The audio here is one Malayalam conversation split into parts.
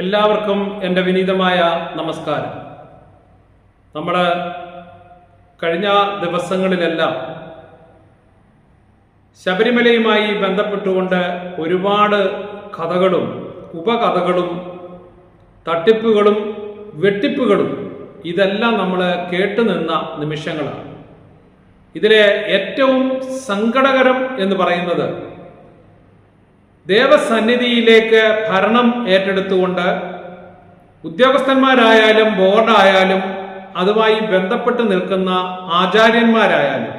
എല്ലാവർക്കും എന്റെ വിനീതമായ നമസ്കാരം. നമ്മൾ കഴിഞ്ഞ ദിവസങ്ങളിലെല്ലാം ശബരിമലയുമായി ബന്ധപ്പെട്ടുകൊണ്ട് ഒരുപാട് കഥകളും ഉപകഥകളും തട്ടിപ്പുകളും വെട്ടിപ്പുകളും ഇതെല്ലാം നമ്മൾ കേട്ടുനിന്ന നിമിഷങ്ങളാണ്. ഇതിലെ ഏറ്റവും സങ്കടകരം എന്ന് പറയുന്നത് ദേവസന്നിധിയിലേക്ക് ഭരണം ഏറ്റെടുത്തുകൊണ്ട് ഉദ്യോഗസ്ഥന്മാരായാലും ബോർഡായാലും അതുമായി ബന്ധപ്പെട്ട് നിൽക്കുന്ന ആചാര്യന്മാരായാലും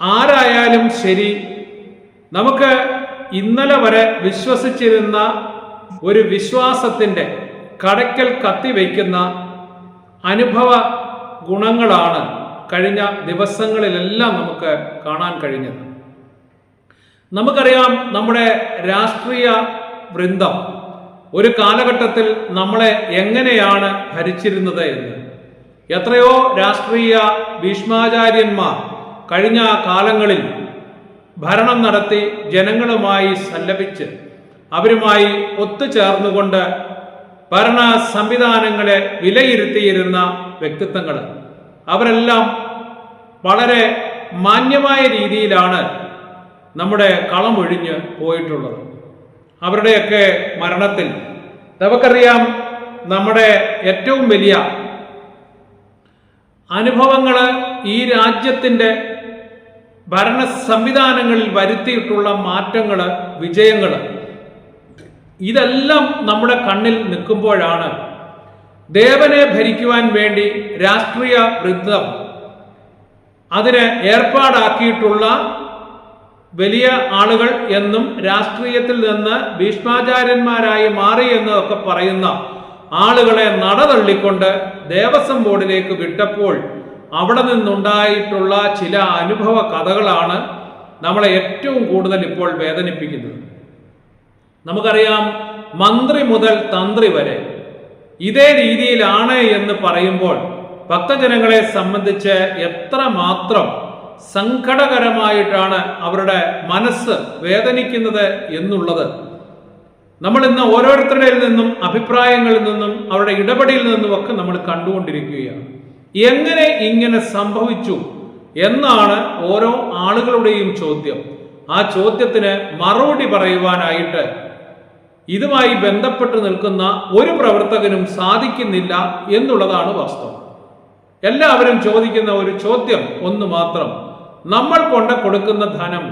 ആരായാലും ശരി നമുക്ക് ഇന്നലെ വരെ വിശ്വസിച്ചിരുന്ന ഒരു വിശ്വാസത്തിന്റെ കടയ്ക്കൽ കത്തിവയ്ക്കുന്ന അനുഭവ ഗുണങ്ങളാണ് കഴിഞ്ഞ ദിവസങ്ങളിലെല്ലാം നമുക്ക് കാണാൻ കഴിഞ്ഞത്. നമുക്കറിയാം നമ്മുടെ രാഷ്ട്രീയ വൃന്ദം ഒരു കാലഘട്ടത്തിൽ നമ്മളെ എങ്ങനെയാണ് ഭരിച്ചിരുന്നത് എന്ന്. എത്രയോ രാഷ്ട്രീയ ഭീഷ്മാചാര്യന്മാർ കഴിഞ്ഞ കാലങ്ങളിൽ ഭരണം നടത്തി ജനങ്ങളുമായി സല്ലപിച്ച് അവരുമായി ഒത്തുചേർന്നുകൊണ്ട് ഭരണ സംവിധാനങ്ങളെ വിലയിരുത്തിയിരുന്ന വ്യക്തിത്വങ്ങൾ. അവരെല്ലാം വളരെ മാന്യമായ രീതിയിലാണ് നമ്മുടെ കളം കളമൊഴിഞ്ഞ് പോയിട്ടുള്ളത്. അവരുടെയൊക്കെ മരണത്തിൽ നമുക്കറിയാം നമ്മുടെ ഏറ്റവും വലിയ അനുഭവങ്ങൾ ഈ രാജ്യത്തിന്റെ ഭരണ സംവിധാനങ്ങളിൽ വരുത്തിയിട്ടുള്ള മാറ്റങ്ങൾ വിജയങ്ങൾ ഇതെല്ലാം നമ്മുടെ കണ്ണിൽ നിൽക്കുമ്പോഴാണ് ദേവനെ ഭരിക്കുവാൻ വേണ്ടി രാഷ്ട്രീയ വൃദ്ധം അതിന് ഏർപ്പാടാക്കിയിട്ടുള്ള വലിയ ആളുകൾ എന്നും രാഷ്ട്രീയത്തിൽ നിന്ന് ഭീഷ്മാചാര്യന്മാരായി മാറി എന്നൊക്കെ പറയുന്ന ആളുകളെ നടതള്ളിക്കൊണ്ട് ദേവസ്വം ബോർഡിലേക്ക് വിട്ടപ്പോൾ അവിടെ നിന്നുണ്ടായിട്ടുള്ള ചില അനുഭവ കഥകളാണ് നമ്മളെ ഏറ്റവും കൂടുതൽ ഇപ്പോൾ വേദനിപ്പിക്കുന്നത്. നമുക്കറിയാം മന്ത്രി മുതൽ തന്ത്രി വരെ ഇതേ രീതിയിലാണ് എന്ന് പറയുമ്പോൾ ഭക്തജനങ്ങളെ സംബന്ധിച്ച് എത്രമാത്രം സങ്കടകരമായിട്ടാണ് അവരുടെ മനസ്സ് വേദനിക്കുന്നത് എന്നുള്ളത്. നമ്മൾ ഇന്ന് ഓരോരുത്തരുടെ നിന്നും അഭിപ്രായങ്ങളിൽ നിന്നും അവരുടെ ഇടപെടലിൽ നിന്നും ഒക്കെ നമ്മൾ കണ്ടുകൊണ്ടിരിക്കുകയാണ്. എങ്ങനെ ഇങ്ങനെ സംഭവിച്ചു എന്നാണ് ഓരോ ആളുകളുടെയും ചോദ്യം. ആ ചോദ്യത്തിന് മറുപടി പറയുവാനായിട്ട് ഇതുമായി ബന്ധപ്പെട്ട് നിൽക്കുന്ന ഒരു പ്രവർത്തകനും സാധിക്കുന്നില്ല എന്നുള്ളതാണ് വാസ്തവം. എല്ലാവരും ചോദിക്കുന്ന ഒരു ചോദ്യം ഒന്ന് മാത്രം. നമ്മൾ കൊണ്ട് കൊടുക്കുന്ന ധനം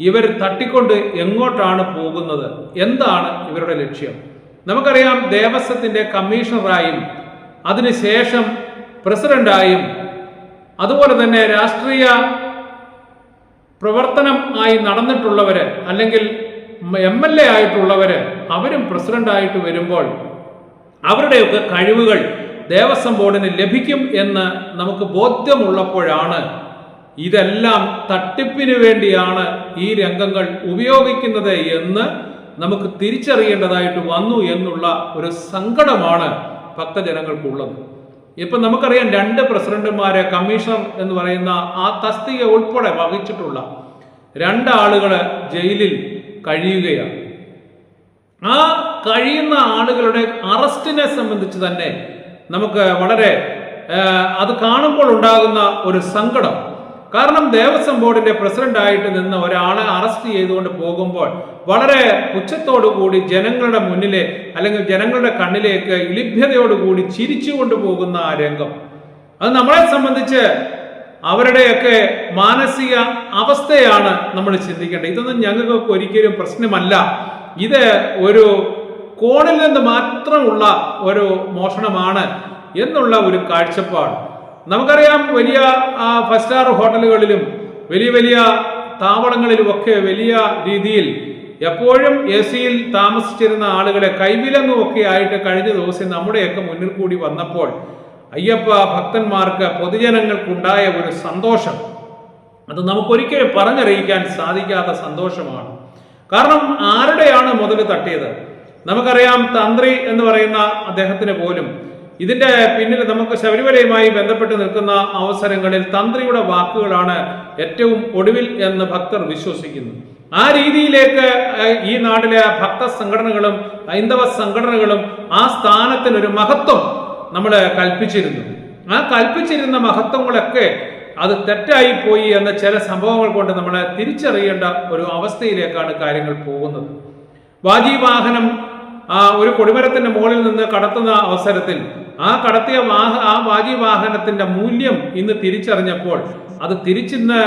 ഇവർ തട്ടിക്കൊണ്ട് എങ്ങോട്ടാണ് പോകുന്നത്? എന്താണ് ഇവരുടെ ലക്ഷ്യം? നമുക്കറിയാം ദേവസ്വത്തിന്റെ കമ്മീഷണറായും അതിനുശേഷം പ്രസിഡന്റായും അതുപോലെ തന്നെ രാഷ്ട്രീയ പ്രവർത്തനം ആയി നടന്നിട്ടുള്ളവര് അല്ലെങ്കിൽ എം എൽ എ ആയിട്ടുള്ളവര് അവരും പ്രസിഡന്റായിട്ട് വരുമ്പോൾ അവരുടെയൊക്കെ കഴിവുകൾ ദേവസ്വം ബോർഡിന് ലഭിക്കും എന്ന് നമുക്ക് ബോധ്യമുള്ളപ്പോഴാണ് ഇതെല്ലാം തട്ടിപ്പിന് വേണ്ടിയാണ് ഈ രംഗങ്ങൾ ഉപയോഗിക്കുന്നത് എന്ന് നമുക്ക് തിരിച്ചറിയേണ്ടതായിട്ട് വന്നു എന്നുള്ള ഒരു സങ്കടമാണ് ഭക്തജനങ്ങൾക്കുള്ളത്. ഇപ്പൊ നമുക്കറിയാം രണ്ട് പ്രസിഡന്റുമാരെ കമ്മീഷണർ എന്ന് പറയുന്ന ആ തസ്തിക ഉൾപ്പെടെ വഹിച്ചിട്ടുള്ള രണ്ടാളുകൾ ജയിലിൽ കഴിയുകയാണ്. ആ കഴിയുന്ന ആളുകളുടെ അറസ്റ്റിനെ സംബന്ധിച്ച് തന്നെ നമുക്ക് വളരെ അത് കാണുമ്പോൾ ഉണ്ടാകുന്ന ഒരു സങ്കടം. കാരണം ദേവസ്വം ബോർഡിന്റെ പ്രസിഡന്റ് ആയിട്ട് നിന്ന ഒരാളെ അറസ്റ്റ് ചെയ്തുകൊണ്ട് പോകുമ്പോൾ വളരെ കൂടി ജനങ്ങളുടെ മുന്നിലെ അല്ലെങ്കിൽ ജനങ്ങളുടെ കണ്ണിലേക്ക് ഇലിഭ്യതയോടുകൂടി ചിരിച്ചുകൊണ്ട് പോകുന്ന ആ രംഗം. അത് നമ്മളെ സംബന്ധിച്ച് അവരുടെയൊക്കെ മാനസിക അവസ്ഥയാണ് നമ്മൾ ചിന്തിക്കേണ്ടത്. ഇതൊന്നും ഞങ്ങൾക്ക് ഒരിക്കലും പ്രശ്നമല്ല. ഇത് ഒരു കോണിൽ നിന്ന് മാത്രമുള്ള ഒരു മോഷണമാണ് എന്നുള്ള ഒരു കാഴ്ചപ്പാട്. നമുക്കറിയാം വലിയ ഫസ്റ്റ് സ്റ്റാർ ഹോട്ടലുകളിലും വലിയ വലിയ താവളങ്ങളിലും ഒക്കെ വലിയ രീതിയിൽ എപ്പോഴും എ സിയിൽ താമസിച്ചിരുന്ന ആളുകളെ കൈവിലങ്ങുമൊക്കെ ആയിട്ട് കഴിഞ്ഞ ദിവസം നമ്മുടെയൊക്കെ മുന്നിൽ കൂടി വന്നപ്പോൾ അയ്യപ്പ ഭക്തന്മാർക്ക് പൊതുജനങ്ങൾക്കുണ്ടായ ഒരു സന്തോഷം. അത് നമുക്കൊരിക്കലും പറഞ്ഞറിയിക്കാൻ സാധിക്കാത്ത സന്തോഷമാണ്. കാരണം ആരുടെയാണ് മുതൽ തട്ടിയത്? നമുക്കറിയാം തന്ത്രി എന്ന് പറയുന്ന അദ്ദേഹത്തിന് പോലും ഇതിന്റെ പിന്നിൽ നമുക്ക് ശബരിമലയുമായി ബന്ധപ്പെട്ട് നിൽക്കുന്ന അവസരങ്ങളിൽ തന്ത്രിയുടെ വാക്കുകളാണ് ഏറ്റവും ഒടുവിൽ എന്ന് ഭക്തർ വിശ്വസിക്കുന്നു. ആ രീതിയിലേക്ക് ഈ നാട്ടിലെ ഭക്ത സംഘടനകളും ഹൈന്ദവ സംഘടനകളും ആ സ്ഥാനത്തിനൊരു മഹത്വം നമ്മൾ കൽപ്പിച്ചിരുന്നു. ആ കൽപ്പിച്ചിരുന്ന മഹത്വങ്ങളൊക്കെ അത് തെറ്റായി പോയി എന്ന ചില സംഭവങ്ങൾ കൊണ്ട് നമ്മൾ തിരിച്ചറിയേണ്ട ഒരു അവസ്ഥയിലേക്കാണ് കാര്യങ്ങൾ പോകുന്നത്. വാജീവാഹനം ആ ഒരു കൊടിമരത്തിന്റെ മുകളിൽ നിന്ന് കടത്തുന്ന അവസരത്തിൽ ആ കടത്തിയ വാഹ ആ വാജീവാഹനത്തിന്റെ മൂല്യം ഇന്ന് തിരിച്ചറിഞ്ഞപ്പോൾ അത് തിരിച്ചിന്ന്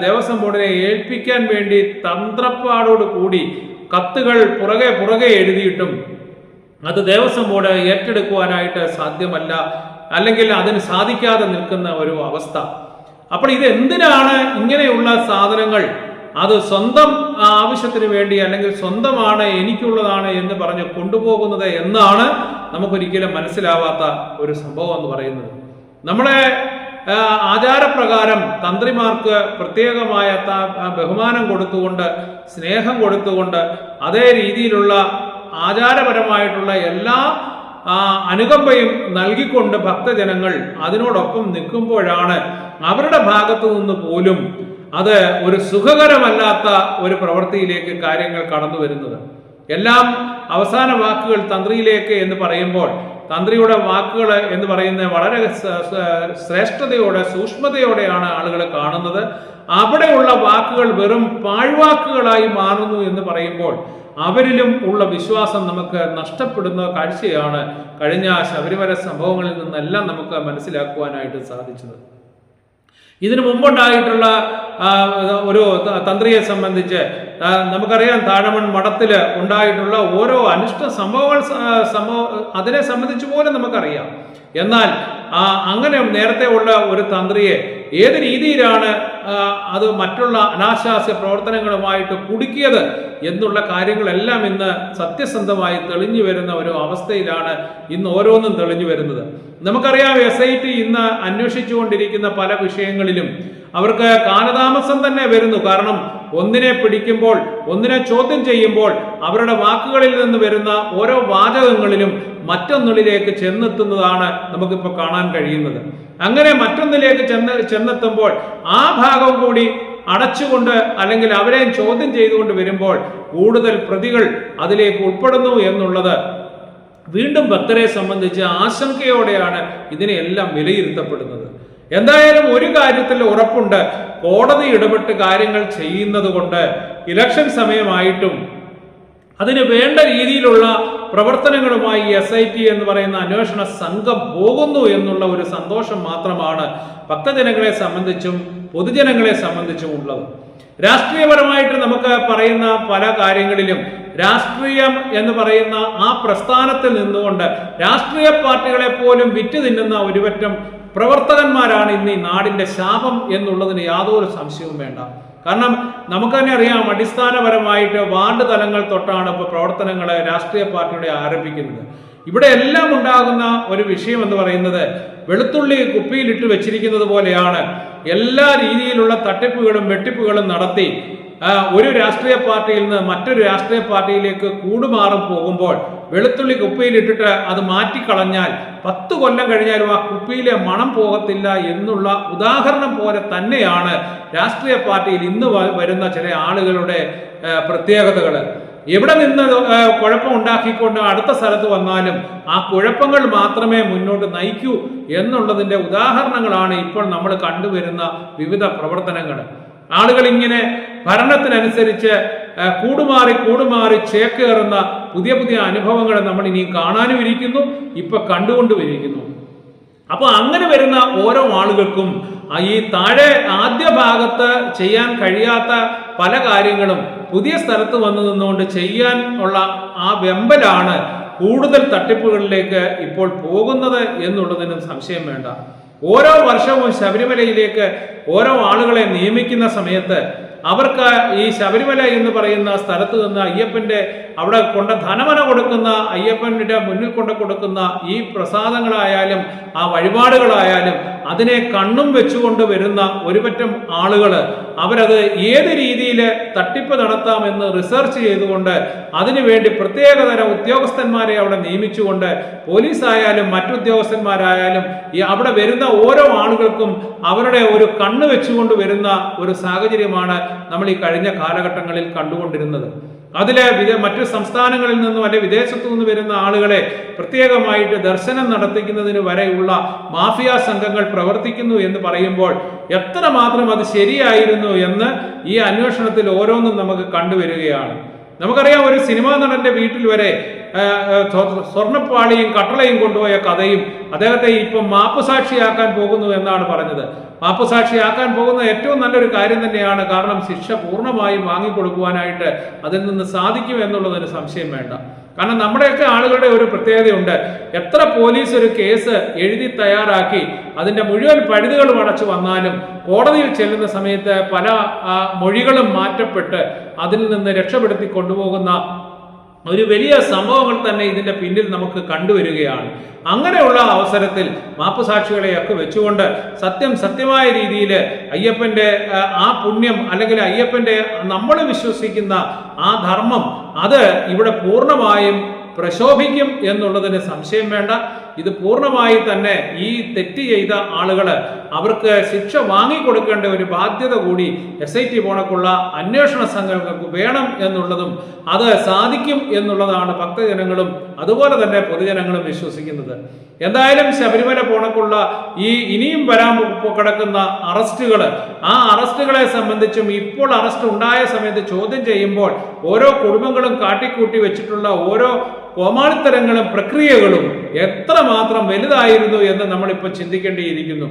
ദേവസ്വം ബോർഡിനെ ഏൽപ്പിക്കാൻ വേണ്ടി തന്ത്രപ്പാടോട് കൂടി കത്തുകൾ പുറകെ പുറകെ എഴുതിയിട്ടും അത് ദേവസ്വം ബോർഡ് ഏറ്റെടുക്കുവാനായിട്ട് സാധ്യമല്ല അല്ലെങ്കിൽ അതിന് സാധിക്കാതെ നിൽക്കുന്ന ഒരു അവസ്ഥ. അപ്പോൾ ഇത് എന്തിനാണ് ഇങ്ങനെയുള്ള സാധനങ്ങൾ? അത് സ്വന്തം ആവശ്യത്തിന് വേണ്ടി അല്ലെങ്കിൽ സ്വന്തമാണ് എനിക്കുള്ളതാണ് എന്ന് പറഞ്ഞ് കൊണ്ടുപോകുന്നത് എന്നാണ് നമുക്കൊരിക്കലും മനസ്സിലാവാത്ത ഒരു സംഭവം എന്ന് പറയുന്നത്. നമ്മളെ ആചാരപ്രകാരം തന്ത്രിമാർക്ക് പ്രത്യേകമായ ബഹുമാനം കൊടുത്തുകൊണ്ട് സ്നേഹം കൊടുത്തുകൊണ്ട് അതേ രീതിയിലുള്ള ആചാരപരമായിട്ടുള്ള എല്ലാ അനുകമ്പയും നൽകിക്കൊണ്ട് ഭക്തജനങ്ങൾ അതിനോടൊപ്പം നിൽക്കുമ്പോഴാണ് അവരുടെ ഭാഗത്തു നിന്ന് പോലും അത് ഒരു സുഖകരമല്ലാത്ത ഒരു പ്രവൃത്തിയിലേക്ക് കാര്യങ്ങൾ കടന്നു വരുന്നത് എല്ലാം അവസാന വാക്കുകൾ തന്ത്രിയിലേക്ക് എന്ന് പറയുമ്പോൾ തന്ത്രിയുടെ വാക്കുകൾ എന്ന് പറയുന്നത് വളരെ ശ്രേഷ്ഠതയോടെ സൂക്ഷ്മതയോടെയാണ് ആളുകൾ കാണുന്നത്. അവിടെയുള്ള വാക്കുകൾ വെറും പാഴ്വാക്കുകളായി മാറുന്നു എന്ന് പറയുമ്പോൾ അവരിലും ഉള്ള വിശ്വാസം നമുക്ക് നഷ്ടപ്പെടുന്ന കാഴ്ചയാണ് കഴിഞ്ഞ ശബരിമല സംഭവങ്ങളിൽ നിന്നെല്ലാം നമുക്ക് മനസ്സിലാക്കുവാനായിട്ട് സാധിച്ചത്. ഇതിനു മുമ്പുണ്ടായിട്ടുള്ള ഒരു തന്ത്രിയെ സംബന്ധിച്ച് നമുക്കറിയാം താഴമൺ മഠത്തിൽ ഉണ്ടായിട്ടുള്ള ഓരോ അനിഷ്ട സംഭവങ്ങൾ സംഭവ അതിനെ സംബന്ധിച്ച് പോലും നമുക്കറിയാം. എന്നാൽ അങ്ങനെ നേരത്തെ ഉള്ള ഒരു തന്ത്രിയെ ഏത് രീതിയിലാണ് അത് മറ്റുള്ള അനാശാസ്യ പ്രവർത്തനങ്ങളുമായിട്ട് കുടുക്കിയത് എന്നുള്ള കാര്യങ്ങളെല്ലാം ഇന്ന് സത്യസന്ധമായി തെളിഞ്ഞു വരുന്ന ഒരു അവസ്ഥയിലാണ് ഇന്ന് ഓരോന്നും തെളിഞ്ഞു വരുന്നത്. നമുക്കറിയാം എസ് ഐ ടി ഇന്ന് അന്വേഷിച്ചുകൊണ്ടിരിക്കുന്ന പല വിഷയങ്ങളിലും അവർക്ക് കാലതാമസം തന്നെ വരുന്നു. കാരണം ഒന്നിനെ പിടിക്കുമ്പോൾ ഒന്നിനെ ചോദ്യം ചെയ്യുമ്പോൾ അവരുടെ വാക്കുകളിൽ നിന്ന് വരുന്ന ഓരോ വാചകങ്ങളിലും മറ്റൊന്നിലേക്ക് ചെന്നെത്തുന്നതാണ് നമുക്കിപ്പോൾ കാണാൻ കഴിയുന്നത്. അങ്ങനെ മറ്റൊന്നിലേക്ക് ചെന്ന് ചെന്നെത്തുമ്പോൾ ആ ഭാഗം കൂടി അടച്ചുകൊണ്ട് അല്ലെങ്കിൽ അവരെയും ചോദ്യം ചെയ്തുകൊണ്ട് വരുമ്പോൾ കൂടുതൽ പ്രതികൾ അതിലേക്ക് ഉൾപ്പെടുന്നു എന്നുള്ളത് വീണ്ടും ഭക്തരെ സംബന്ധിച്ച് ആശങ്കയോടെയാണ് ഇതിനെല്ലാം വിലയിരുത്തപ്പെടുന്നത്. എന്തായാലും ഒരു കാര്യത്തിൽ ഉറപ്പുണ്ട്. കോടതി ഇടപെട്ട് കാര്യങ്ങൾ ചെയ്യുന്നത് കൊണ്ട് ഇലക്ഷൻ സമയമായിട്ടും അതിന് വേണ്ട രീതിയിലുള്ള പ്രവർത്തനങ്ങളുമായി എസ് ഐ ടി എന്ന് പറയുന്ന അന്വേഷണ സംഘം പോകുന്നു എന്നുള്ള ഒരു സന്തോഷം മാത്രമാണ് ഭക്തജനങ്ങളെ സംബന്ധിച്ചും പൊതുജനങ്ങളെ സംബന്ധിച്ചും ഉള്ളത്. രാഷ്ട്രീയപരമായിട്ട് നമുക്ക് പറയുന്ന പല കാര്യങ്ങളിലും രാഷ്ട്രീയം എന്ന് പറയുന്ന ആ പ്രസ്ഥാനത്തിൽ നിന്നുകൊണ്ട് രാഷ്ട്രീയ പാർട്ടികളെ പോലും വിറ്റ് തിന്നുന്ന ഒരുപറ്റം പ്രവർത്തകന്മാരാണ് ഇന്ന് ഈ നാടിന്റെ ശാപം എന്നുള്ളതിന് യാതൊരു സംശയവും വേണ്ട. കാരണം നമുക്ക് തന്നെ അറിയാം അടിസ്ഥാനപരമായിട്ട് വാർഡ് തലങ്ങൾ തൊട്ടാണ് ഇപ്പോൾ പ്രവർത്തനങ്ങൾ രാഷ്ട്രീയ പാർട്ടിയുടെ ആരംഭിക്കുന്നത്. ഇവിടെ എല്ലാം ഉണ്ടാകുന്ന ഒരു വിഷയം എന്ന് പറയുന്നത് വെളുത്തുള്ളി കുപ്പിയിലിട്ട് വെച്ചിരിക്കുന്നത് പോലെയാണ്. എല്ലാ രീതിയിലുള്ള തട്ടിപ്പുകളും വെട്ടിപ്പുകളും നടത്തി ഒരു രാഷ്ട്രീയ പാർട്ടിയിൽ നിന്ന് മറ്റൊരു രാഷ്ട്രീയ പാർട്ടിയിലേക്ക് കൂടുമാറും പോകുമ്പോൾ വെളുത്തുള്ളി കുപ്പിയിലിട്ടിട്ട് അത് മാറ്റിക്കളഞ്ഞാൽ പത്ത് കൊല്ലം കഴിഞ്ഞാലും ആ കുപ്പിയിലെ മണം പോകത്തില്ല എന്നുള്ള ഉദാഹരണം പോലെ തന്നെയാണ് രാഷ്ട്രീയ പാർട്ടിയിൽ ഇന്ന് വരുന്ന ചില ആളുകളുടെ പ്രത്യേകതകൾ. എവിടെ നിന്ന് കുഴപ്പം ഉണ്ടാക്കിക്കൊണ്ട് അടുത്ത സ്ഥലത്ത് വന്നാലും ആ കുഴപ്പങ്ങൾ മാത്രമേ മുന്നോട്ട് നയിക്കൂ എന്നുള്ളതിന്റെ ഉദാഹരണങ്ങളാണ് ഇപ്പോൾ നമ്മൾ കണ്ടുവരുന്ന വിവിധ പ്രവർത്തനങ്ങൾ. ആളുകൾ ഇങ്ങനെ ഭരണത്തിനനുസരിച്ച് കൂടുമാറി കൂടുമാറി ചേക്കേറുന്ന പുതിയ പുതിയ അനുഭവങ്ങൾ നമ്മൾ ഇനി കാണാനും ഇരിക്കുന്നു ഇപ്പൊ കണ്ടുകൊണ്ടുമിരിക്കുന്നു. അപ്പൊ അങ്ങനെ വരുന്ന ഓരോ ആളുകൾക്കും ഈ താഴെ ആദ്യ ഭാഗത്ത് ചെയ്യാൻ കഴിയാത്ത പല കാര്യങ്ങളും പുതിയ സ്ഥലത്ത് വന്നു നിന്നുകൊണ്ട് ചെയ്യാൻ ഉള്ള ആ വെമ്പലാണ് കൂടുതൽ തട്ടിപ്പുകളിലേക്ക് ഇപ്പോൾ പോകുന്നത് എന്നുള്ളതിനും സംശയം വേണ്ട. ഓരോ വർഷവും ശബരിമലയിലേക്ക് ഓരോ ആളുകളെ നിയമിക്കുന്ന സമയത്ത് അവർക്ക് ഈ ശബരിമല എന്ന് പറയുന്ന സ്ഥലത്ത് നിന്ന് അയ്യപ്പന്റെ അവിടെ കൊണ്ട് ധനമന കൊടുക്കുന്ന അയ്യപ്പന്റെ മുന്നിൽ കൊണ്ട് കൊടുക്കുന്ന ഈ പ്രസാദങ്ങളായാലും ആ വഴിപാടുകളായാലും അതിനെ കണ്ണും വെച്ചുകൊണ്ട് വരുന്ന ഒരുപറ്റം ആളുകൾ അവരത് ഏത് രീതിയിൽ തട്ടിപ്പ് നടത്താമെന്ന് റിസർച്ച് ചെയ്തുകൊണ്ട് അതിനുവേണ്ടി പ്രത്യേകതരം ഉദ്യോഗസ്ഥന്മാരെ അവിടെ നിയമിച്ചുകൊണ്ട് പോലീസായാലും മറ്റുദ്യോഗസ്ഥന്മാരായാലും ഈ അവിടെ വരുന്ന ഓരോ ആളുകൾക്കും അവരുടെ ഒരു കണ്ണ് വെച്ചുകൊണ്ട് വരുന്ന ഒരു സാഹചര്യമാണ് നമ്മൾ ഈ കഴിഞ്ഞ കാലഘട്ടങ്ങളിൽ കണ്ടുകൊണ്ടിരുന്നത്. അതിലെ മറ്റു സംസ്ഥാനങ്ങളിൽ നിന്നും അല്ലെ വിദേശത്തു നിന്ന് വരുന്ന ആളുകളെ പ്രത്യേകമായിട്ട് ദർശനം നടത്തിക്കുന്നതിന് വരെയുള്ള മാഫിയ സംഘങ്ങൾ പ്രവർത്തിക്കുന്നു എന്ന് പറയുമ്പോൾ എത്ര മാത്രം അത് ശരിയായിരുന്നു എന്ന് ഈ അന്വേഷണത്തിൽ ഓരോന്നും നമുക്ക് കണ്ടുവരികയാണ്. നമുക്കറിയാം ഒരു സിനിമാ നടന്റെ വീട്ടിൽ വരെ സ്വർണപ്പാളിയും കട്ടളയും കൊണ്ടുപോയ കഥയും അദ്ദേഹത്തെ ഇപ്പം മാപ്പുസാക്ഷിയാക്കാൻ പോകുന്നു എന്നാണ് പറഞ്ഞത്. മാപ്പുസാക്ഷിയാക്കാൻ പോകുന്ന ഏറ്റവും നല്ലൊരു കാര്യം തന്നെയാണ് കാരണം ശിക്ഷ പൂർണമായും വാങ്ങിക്കൊടുക്കുവാനായിട്ട് അതിൽ നിന്ന് സാധിക്കും എന്നുള്ളതിന് സംശയം വേണ്ട. കാരണം നമ്മുടെയൊക്കെ ആളുകളുടെ ഒരു പ്രത്യേകതയുണ്ട്. എത്ര പോലീസ് ഒരു കേസ് എഴുതി തയ്യാറാക്കി അതിന്റെ മുഴുവൻ പഴുതുകളും അടച്ചു വന്നാലും കോടതിയിൽ ചെല്ലുന്ന സമയത്ത് പല മൊഴികളും മാറ്റപ്പെട്ട് അതിൽ നിന്ന് രക്ഷപ്പെടുത്തി കൊണ്ടുപോകുന്ന ഒരു വലിയ സംഭവങ്ങൾ തന്നെ ഇതിന്റെ പിന്നിൽ നമുക്ക് കണ്ടുവരികയാണ്. അങ്ങനെയുള്ള അവസരത്തിൽ മാപ്പുസാക്ഷികളെയൊക്കെ വെച്ചുകൊണ്ട് സത്യം സത്യമായ രീതിയിൽ അയ്യപ്പന്റെ ആ, പുണ്യം അല്ലെങ്കിൽ അയ്യപ്പന്റെ നമ്മൾ വിശ്വസിക്കുന്ന ആ ധർമ്മം അത് ഇവിടെ പൂർണമായും പ്രശോഭിക്കും എന്നുള്ളതിന് സംശയം വേണ്ട. ഇത് പൂർണമായി തന്നെ ഈ തെറ്റ് ചെയ്ത ആളുകൾ അവർക്ക് ശിക്ഷ വാങ്ങിക്കൊടുക്കേണ്ട ഒരു ബാധ്യത കൂടി എസ് ഐ ടി പോണക്കുള്ള അന്വേഷണ സംഘങ്ങൾക്ക് വേണം എന്നുള്ളതും അത് സാധിക്കും എന്നുള്ളതാണ് ഭക്തജനങ്ങളും അതുപോലെ തന്നെ പൊതുജനങ്ങളും വിശ്വസിക്കുന്നത്. എന്തായാലും ശബരിമല പോണക്കുള്ള ഈ ഇനിയും വരാൻ കിടക്കുന്ന അറസ്റ്റുകൾ ആ അറസ്റ്റുകളെ സംബന്ധിച്ചും ഇപ്പോൾ അറസ്റ്റ് ഉണ്ടായ സമയത്ത് ചോദ്യം ചെയ്യുമ്പോൾ ഓരോ കുടുംബങ്ങളും കാട്ടിക്കൂട്ടി വെച്ചിട്ടുള്ള ഓരോ കോമാളിത്തരങ്ങളും പ്രക്രിയകളും എത്രമാത്രം വലുതായിരുന്നു എന്ന് നമ്മളിപ്പോൾ ചിന്തിക്കേണ്ടിയിരിക്കുന്നു.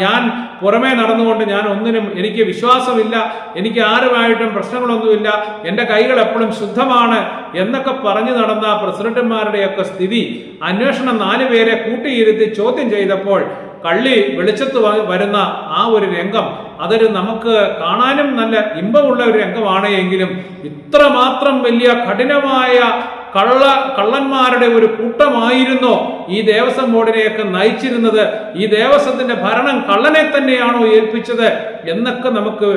ഞാൻ പുറമേ നടന്നുകൊണ്ട് ഞാൻ ഒന്നിനും എനിക്ക് വിശ്വാസമില്ല എനിക്ക് ആരുമായിട്ടും പ്രശ്നങ്ങളൊന്നുമില്ല എന്റെ കൈകൾ എപ്പോഴും ശുദ്ധമാണ് എന്നൊക്കെ പറഞ്ഞു നടന്ന പ്രസിഡന്റുമാരുടെയൊക്കെ സ്ഥിതി അന്വേഷണം നാല് പേരെ കൂട്ടിയിരുത്തി ചോദ്യം ചെയ്തപ്പോൾ കള്ളി വെളിച്ചത്ത് വരുന്ന ആ ഒരു രംഗം അതൊരു നമുക്ക് കാണാനും നല്ല ഇമ്പമുള്ള ഒരു രംഗമാണ് എങ്കിലും ഇത്രമാത്രം വലിയ കഠിനമായ കള്ള കള്ളന്മാരുടെ ഒരു കൂട്ടമായിരുന്നോ ഈ ദേവസ്വം ബോർഡിനെയൊക്കെ നയിച്ചിരുന്നത്. ഈ ദേവസ്വത്തിന്റെ ഭരണം കള്ളനെ തന്നെയാണോ ഏൽപ്പിച്ചത് എന്നൊക്കെ നമുക്ക്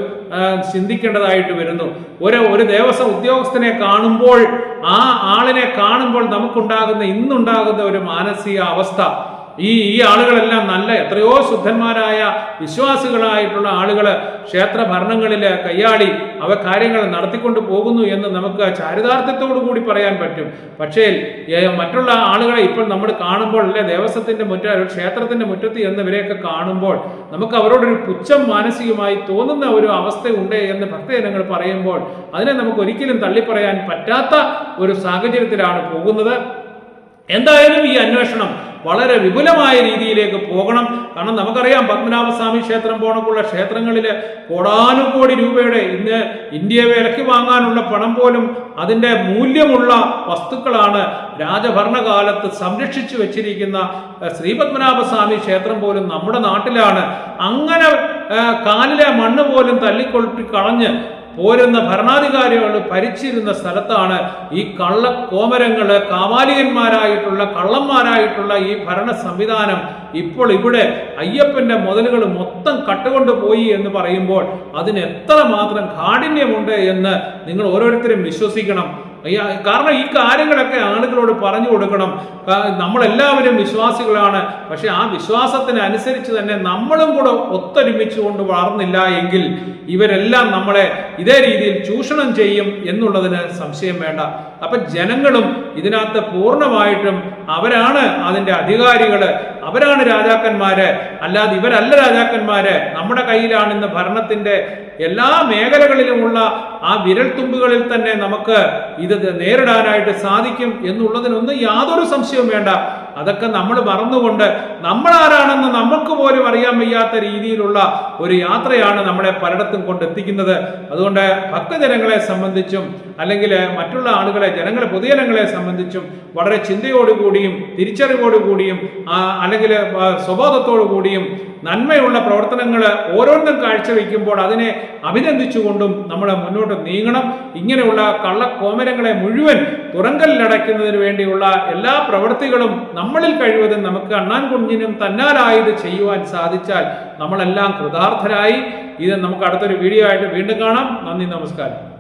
ചിന്തിക്കേണ്ടതായിട്ട് വരുന്നു. ഒരു ഒരു ദേവസ്വം ഉദ്യോഗസ്ഥനെ കാണുമ്പോൾ ആ ആളിനെ കാണുമ്പോൾ നമുക്കുണ്ടാകുന്ന ഇന്നുണ്ടാകുന്ന ഒരു മാനസിക അവസ്ഥ ഈ ഈ ആളുകളെല്ലാം നല്ല എത്രയോ ശുദ്ധന്മാരായ വിശ്വാസികളായിട്ടുള്ള ആളുകൾ ക്ഷേത്ര ഭരണങ്ങളിൽ കയ്യാടി അവ കാര്യങ്ങൾ നടത്തിക്കൊണ്ട് പോകുന്നു എന്ന് നമുക്ക് ചാരിതാർത്ഥ്യത്തോടു കൂടി പറയാൻ പറ്റും. പക്ഷേ മറ്റുള്ള ആളുകളെ ഇപ്പോൾ നമ്മൾ കാണുമ്പോൾ അല്ലെ ദേവസ്വത്തിന്റെ മുറ്റ ക്ഷേത്രത്തിന്റെ മുറ്റത്ത് എന്നിവരെയൊക്കെ കാണുമ്പോൾ നമുക്ക് അവരോടൊരു പുച്ഛം മാനസികമായി തോന്നുന്ന ഒരു അവസ്ഥ ഉണ്ട് എന്ന് ഭക്തജനങ്ങൾ പറയുമ്പോൾ അതിനെ നമുക്ക് ഒരിക്കലും തള്ളിപ്പറയാൻ പറ്റാത്ത ഒരു സാഹചര്യത്തിലാണ് പോകുന്നത്. എന്തായാലും ഈ അന്വേഷണം വളരെ വിപുലമായ രീതിയിലേക്ക് പോകണം. കാരണം നമുക്കറിയാം പത്മനാഭസ്വാമി ക്ഷേത്രം പോണക്കുള്ള ക്ഷേത്രങ്ങളിൽ കോടാനുകോടി രൂപയുടെ ഇന്ന് ഇന്ത്യയെ വിലക്ക് വാങ്ങാനുള്ള പണം പോലും അതിന്റെ മൂല്യമുള്ള വസ്തുക്കളാണ് രാജഭരണകാലത്ത് സംരക്ഷിച്ചു വെച്ചിരിക്കുന്ന ശ്രീപത്മനാഭസ്വാമി ക്ഷേത്രം പോലും നമ്മുടെ നാട്ടിലാണ്. അങ്ങനെ കാലിലെ മണ്ണ് പോലും തല്ലിക്കൊളുത്തി കളഞ്ഞ് പോരുന്ന ഭരണാധികാരികൾ ഭരിച്ചിരുന്ന സ്ഥലത്താണ് ഈ കള്ള കോമരങ്ങൾ കാമാലികന്മാരായിട്ടുള്ള കള്ളന്മാരായിട്ടുള്ള ഈ ഭരണ സംവിധാനം ഇപ്പോൾ ഇവിടെ അയ്യപ്പന്റെ മുതലുകൾ മൊത്തം കട്ടുകൊണ്ട് പോയി എന്ന് പറയുമ്പോൾ അതിന് എത്ര മാത്രം കാഠിന്യമുണ്ട് എന്ന് നിങ്ങൾ ഓരോരുത്തരും വിശ്വസിക്കണം. കാരണം ഈ കാര്യങ്ങളൊക്കെ ആളുകളോട് പറഞ്ഞു കൊടുക്കണം. നമ്മളെല്ലാവരും വിശ്വാസികളാണ്. പക്ഷെ ആ വിശ്വാസത്തിനനുസരിച്ച് തന്നെ നമ്മളും കൂടെ ഒത്തൊരുമിച്ച് കൊണ്ട് വളർന്നില്ല എങ്കിൽ ഇവരെല്ലാം നമ്മളെ ഇതേ രീതിയിൽ ചൂഷണം ചെയ്യും എന്നുള്ളതിന് സംശയം വേണ്ട. അപ്പൊ ജനങ്ങളും ഇതിനകത്ത് പൂർണമായിട്ടും അവരാണ് അതിന്റെ അധികാരികൾ. അവരാണ് രാജാക്കന്മാര്. അല്ലാതെ ഇവരല്ല രാജാക്കന്മാര്. നമ്മുടെ കയ്യിലാണ് ഇന്ന് ഭരണത്തിന്റെ എല്ലാ മേഖലകളിലുമുള്ള ആ വിരൽത്തുമ്പുകളിൽ തന്നെ നമുക്ക് ഇത് നേരിടാനായിട്ട് സാധിക്കും എന്നുള്ളതിനൊന്നും യാതൊരു സംശയവും വേണ്ട. അതൊക്കെ നമ്മൾ മറന്നുകൊണ്ട് നമ്മൾ ആരാണെന്ന് നമുക്ക് പോലും അറിയാൻ വയ്യാത്ത രീതിയിലുള്ള ഒരു യാത്രയാണ് നമ്മളെ പലയിടത്തും കൊണ്ടെത്തിക്കുന്നത്. അതുകൊണ്ട് ഭക്തജനങ്ങളെ സംബന്ധിച്ചും അല്ലെങ്കിൽ മറ്റുള്ള ആളുകളെ ജനങ്ങളെ പൊതുജനങ്ങളെ സംബന്ധിച്ചും വളരെ ചിന്തയോടുകൂടിയും തിരിച്ചറിവോടുകൂടിയും അല്ലെങ്കിൽ സ്വബോധത്തോടു കൂടിയും നന്മയുള്ള പ്രവർത്തനങ്ങൾ ഓരോന്നും കാഴ്ചവെക്കുമ്പോൾ അതിനെ അഭിനന്ദിച്ചുകൊണ്ടും നമ്മൾ മുന്നോട്ട് നീങ്ങണം. ഇങ്ങനെയുള്ള കള്ളക്കോമരങ്ങളെ മുഴുവൻ തുറങ്കലിലടയ്ക്കുന്നതിന് വേണ്ടിയുള്ള എല്ലാ പ്രവൃത്തികളും നമ്മളിൽ കഴിവതും നമുക്ക് അണ്ണാൻ കുഞ്ഞിനും തന്നാലായത് ചെയ്യുവാൻ സാധിച്ചാൽ നമ്മളെല്ലാം കൃതാർത്ഥരായി. ഇത് നമുക്ക് അടുത്തൊരു വീഡിയോ ആയിട്ട് വീണ്ടും കാണാം. നന്ദി നമസ്കാരം.